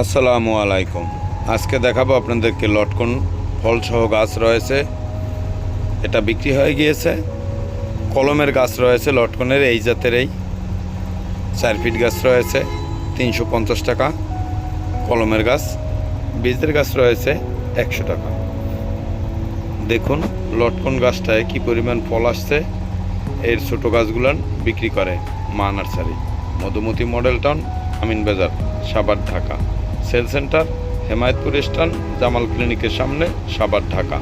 আসসালামু আলাইকুম। আজকে দেখাবো আপনাদেরকে লটকন ফলসহ গাছ রয়েছে। এটা বিক্রি হয়ে গিয়েছে। কলমের গাছ রয়েছে লটকনের, এই জাতের এই। চার ফিট গাছ রয়েছে, তিনশো পঞ্চাশ টাকা। কলমের গাছ, বীজের গাছ রয়েছে, একশো টাকা। দেখুন লটকন গাছটায় কি পরিমাণ ফল আসছে। এর ছোট গাছগুলান বিক্রি করে মা nursery Madhumati model town Amin Bazar Savar Dhaka. Sale centre Hemayetpur stand Jamal ক্লিনিকের সামনে সাবার ঢাকা।